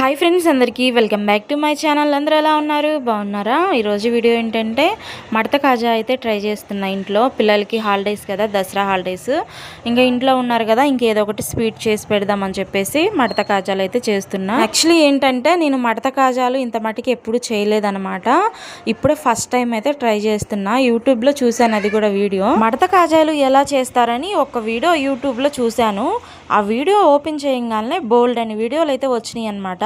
Hi friends అందరికీ welcome back to my channel. అందరూ ఎలా ఉన్నారు? బాగున్నారా? ఈరోజు వీడియో ఏంటంటే మడత కాజా అయితే ట్రై చేస్తున్నా ఇంట్లో పిల్లలకి హాలిడేస్ కదా దసరా హాలిడేస్. ఇంకా ఇంట్లో ఉన్నారు కదా ఇంకేదో ఒకటి స్వీట్ చేసి పెడదామని చెప్పేసి మడత కాజాలు అయితే చేస్తున్నా. యాక్చువల్లీ ఏంటంటే నేను మడత కాజాలు ఇంత మటుకి ఎప్పుడు చేయలేదన్నమాట. ఇప్పుడే ఫస్ట్ టైం అయితే ట్రై చేస్తున్నా. యూట్యూబ్లో చూశాను అది కూడా వీడియో. మడత కాజాలు ఎలా చేస్తారని ఒక వీడియో యూట్యూబ్లో చూశాను. ఆ వీడియో ఓపెన్ చేయగానే బోల్డ్ అని వీడియోలు అయితే వచ్చినాయి అనమాట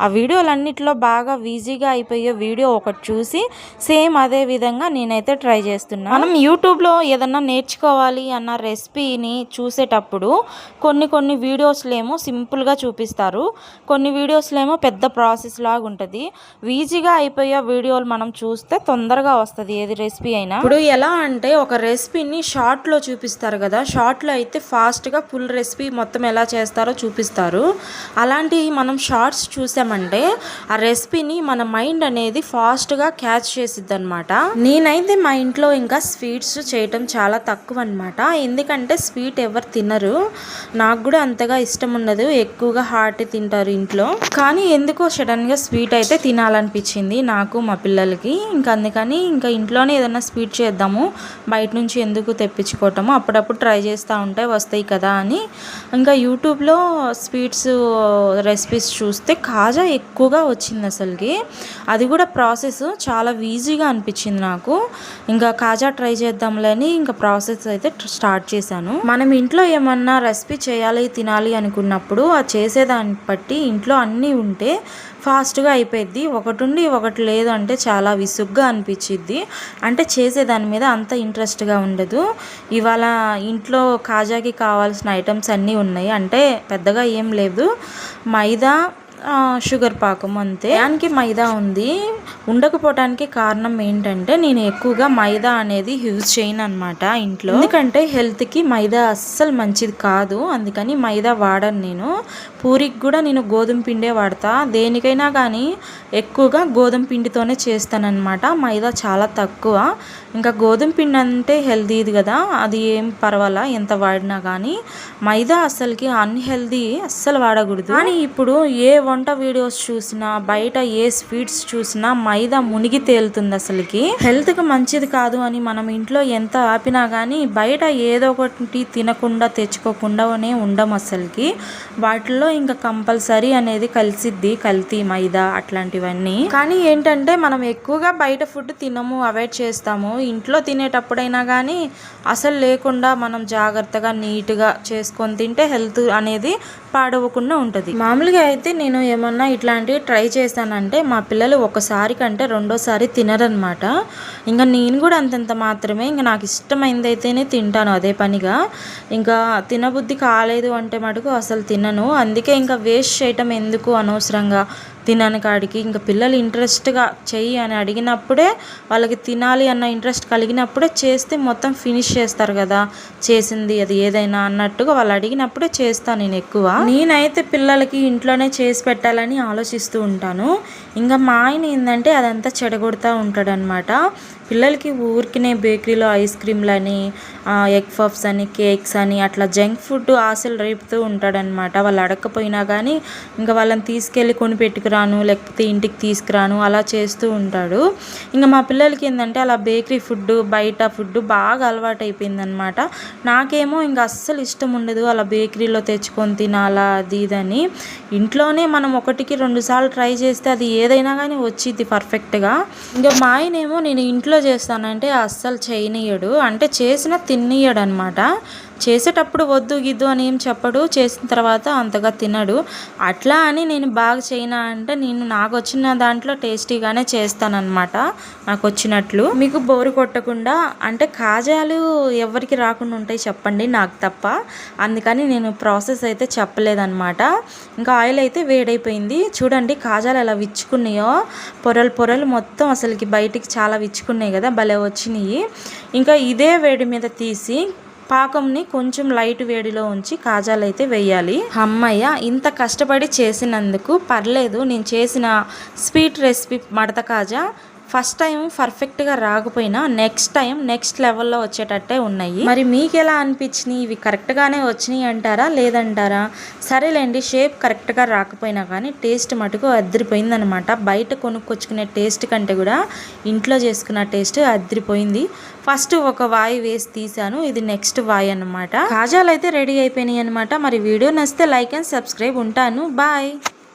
ఆ వీడియోలన్నిటిలో బాగా ఈజీగా అయిపోయే వీడియో ఒకటి చూసి సేమ్ అదే విధంగా నేనైతే ట్రై చేస్తున్నాను మనం యూట్యూబ్లో ఏదన్నా నేర్చుకోవాలి అన్న రెసిపీని చూసేటప్పుడు కొన్ని కొన్ని వీడియోస్లేమో ఏమో సింపుల్గా చూపిస్తారు. కొన్ని వీడియోస్లేమో ఏమో పెద్ద ప్రాసెస్ లాగా ఉంటుంది ఈజీగా అయిపోయే వీడియోలు మనం చూస్తే తొందరగా వస్తుంది ఏది రెసిపీ అయినా. ఇప్పుడు ఎలా అంటే ఒక రెసిపీని షార్ట్లో చూపిస్తారు కదా? షార్ట్లో అయితే ఫాస్ట్గా ఫుల్ రెసిపీ మొత్తం ఎలా చేస్తారో చూపిస్తారు. అలాంటి మనం షార్ట్ షార్ట్స్ చూసామంటే ఆ రెసిపీని మన మైండ్ అనేది ఫాస్ట్గా క్యాచ్ చేసిద్ది అనమాట నేనైతే మా ఇంట్లో ఇంకా స్వీట్స్ చేయటం చాలా తక్కువ అనమాట ఎందుకంటే స్వీట్ ఎవరు తినరు. నాకు కూడా అంతగా ఇష్టం ఉండదు ఎక్కువగా హార్ట్ తింటారు ఇంట్లో. కానీ ఎందుకో సడన్గా స్వీట్ అయితే తినాలనిపించింది నాకు మా పిల్లలకి. ఇంకా అందుకని ఇంకా ఇంట్లోనే ఏదైనా స్వీట్ చేద్దాము. బయట నుంచి ఎందుకు తెప్పించుకోవటము అప్పుడప్పుడు ట్రై చేస్తూ ఉంటే వస్తాయి కదా అని. ఇంకా యూట్యూబ్లో స్వీట్స్ రెసిపీస్ చూస్తూ కాజా ఎక్కువగా వచ్చింది అసలుకి. అది కూడా ప్రాసెస్ చాలా ఈజీగా అనిపించింది నాకు. ఇంకా కాజా ట్రై చేద్దాంలని ఇంకా ప్రాసెస్ అయితే స్టార్ట్ చేశాను. మనం ఇంట్లో ఏమన్నా రెసిపీ చేయాలి తినాలి అనుకున్నప్పుడు ఆ చేసేదాన్ని బట్టి ఇంట్లో అన్నీ ఉంటే ఫాస్ట్గా అయిపోయిద్ది. ఒకటి ఉండి ఒకటి లేదు అంటే చాలా విసుగ్గా అనిపించిద్ది అంటే చేసే దాని మీద అంత ఇంట్రెస్ట్గా ఉండదు. ఇవాళ ఇంట్లో కాజాకి కావాల్సిన ఐటమ్స్ అన్నీ ఉన్నాయి. అంటే పెద్దగా ఏం లేదు. మైదా షుగర్ పాకం అంతే. దానికి మైదా ఉంది. ఉండకపోవడానికి కారణం ఏంటంటే నేను ఎక్కువగా మైదా అనేది యూజ్ చేయను అనమాట ఇంట్లో. ఎందుకంటే హెల్త్కి మైదా అస్సలు మంచిది కాదు. అందుకని మైదా వాడను నేను. పూరికి కూడా నేను గోధుమ పిండే వాడతా. దేనికై దేనికైనా కానీ ఎక్కువగా గోధుమ పిండితోనే చేస్తానన్నమాట. మైదా చాలా తక్కువ. ఇంకా గోధుమ పిండి అంటే హెల్దీది కదా. అది ఏం పర్వాలా? ఎంత వాడినా కానీ మైదా అసలుకి అన్హెల్దీ అస్సలు వాడకూడదు. కానీ ఇప్పుడు ఏ వంట వీడియోస్ చూసినా బయట ఏ స్వీట్స్ చూసినా మైదా మునిగి తేలుతుంది అసలుకి. హెల్త్కి మంచిది కాదు అని మనం ఇంట్లో ఎంత ఆపినా కానీ బయట ఏదో ఒకటి తినకుండా తెచ్చుకోకుండానే ఉండం అసలుకి. వాటిల్లో ఇంకా కంపల్సరీ అనేది కలిసిద్ది కల్తీ మైదా అట్లాంటివన్నీ. కానీ ఏంటంటే మనం ఎక్కువగా బయట ఫుడ్ తినము అవాయిడ్ చేస్తాము. ఇంట్లో తినేటప్పుడైనా కానీ అసలు లేకుండా మనం జాగ్రత్తగా నీట్గా చేసుకొని తింటే హెల్త్ అనేది పాడవకుండా ఉంటుంది. మామూలుగా అయితే నేను ఏమన్నా ఇట్లాంటివి ట్రై చేశానంటే మా పిల్లలు ఒకసారి కంటే రెండోసారి తినరనమాట. ఇంకా నేను కూడా అంతంత మాత్రమే ఇంకా నాకు ఇష్టమైంది అయితేనే తింటాను అదే పనిగా. ఇంకా తినబుద్ధి కాలేదు అంటే మటుకు అసలు తినను. అందుకే ఇంకా వేస్ట్ చేయటం ఎందుకు అనవసరంగా? తినని కాడికి. ఇంకా పిల్లలు ఇంట్రెస్ట్గా చెయ్యి అని అడిగినప్పుడే వాళ్ళకి తినాలి అన్న ఇంట్రెస్ట్ కలిగినప్పుడే చేస్తే మొత్తం ఫినిష్ చేస్తారు కదా. చేసింది అది ఏదైనా అన్నట్టుగా వాళ్ళు అడిగినప్పుడే చేస్తాను నేను ఎక్కువ. నేనైతే పిల్లలకి ఇంట్లోనే చేసి పెట్టాలని ఆలోచిస్తూ ఉంటాను. ఇంకా మా ఆయన ఏంటంటే అదంతా చెడగొడతా ఉంటాడనమాట. పిల్లలకి ఊరికినే బేకరీలో ఐస్ క్రీమ్లని ఎగ్ పఫ్స్ అని కేక్స్ అని అట్లా జంక్ ఫుడ్ ఆశలు రేపుతూ ఉంటాడనమాట వాళ్ళు అడగకపోయినా కానీ ఇంకా వాళ్ళని తీసుకెళ్ళి కొని పెట్టుకురాను లేకపోతే ఇంటికి తీసుకురాను అలా చేస్తూ ఉంటాడు. ఇంకా మా పిల్లలకి ఏంటంటే అలా బేకరీ ఫుడ్ బయట ఫుడ్ బాగా అలవాటు అయిపోయిందనమాట నాకేమో ఇంకా అస్సలు ఇష్టం ఉండదు అలా బేకరీలో తెచ్చుకొని తినాలా అది ఇదని. ఇంట్లోనే మనం ఒకటికి రెండు సార్లు ట్రై చేస్తే అది ఏదైనా కానీ వచ్చింది పర్ఫెక్ట్గా. ఇంకా మా ఆయనేమో నేను ఇంట్లో చేస్తానంటే అస్సలు చేయనీయడు. అంటే చేసిన తిన్నీయడు అనమాట చేసేటప్పుడు వద్దు గిద్దు అని ఏం చెప్పడు. చేసిన తర్వాత అంతగా తినడు. అట్లా అని నేను బాగా చేయనా అంటే నేను నాకు వచ్చిన దాంట్లో టేస్టీగానే చేస్తానన్నమాట. నాకు వచ్చినట్లు. మీకు బోరు కొట్టకుండా అంటే కాజాలు ఎవరికి రాకుండా ఉంటాయి చెప్పండి నాకు తప్ప. అందుకని నేను ప్రాసెస్ అయితే చెప్పలేదన్నమాట. ఇంకా ఆయిల్ అయితే వేడైపోయింది. చూడండి కాజాలు ఎలా విచ్చుకున్నాయో. పొరలు పొరలు మొత్తం అసలుకి బయటికి చాలా విచ్చుకున్నాయి కదా భలే వచ్చినాయి. ఇంకా ఇదే వేడి మీద తీసి పాకంని కొంచెం లైట్ వేడిలో ఉంచి కాజాలు అయితే వేయాలి. అమ్మయ్య ఇంత కష్టపడి చేసినందుకు పర్లేదు నేను చేసిన స్వీట్ రెసిపీ మడత కాజా. ఫస్ట్ టైం పర్ఫెక్ట్గా రాకపోయినా నెక్స్ట్ టైం నెక్స్ట్ లెవెల్లో వచ్చేటట్టే ఉన్నాయి. మరి మీకు ఎలా అనిపించినాయి? ఇవి కరెక్ట్గానే వచ్చినాయి అంటారా? లేదంటారా? సరేలేండి షేప్ కరెక్ట్గా రాకపోయినా కానీ టేస్ట్ మటుకు అదిరిపోయిందనమాట బయట కొనుక్కొచ్చుకునే టేస్ట్ కంటే కూడా ఇంట్లో చేసుకున్న టేస్ట్ అదిరిపోయింది. ఫస్ట్ ఒక వాయి వేసి తీసాను ఇది నెక్స్ట్ వాయి అన్నమాట. కాజాలు అయితే రెడీ అయిపోయినాయి అనమాట మరి వీడియో నచ్చితే లైక్ అండ్ సబ్స్క్రైబ్ ఉంటాను. బాయ్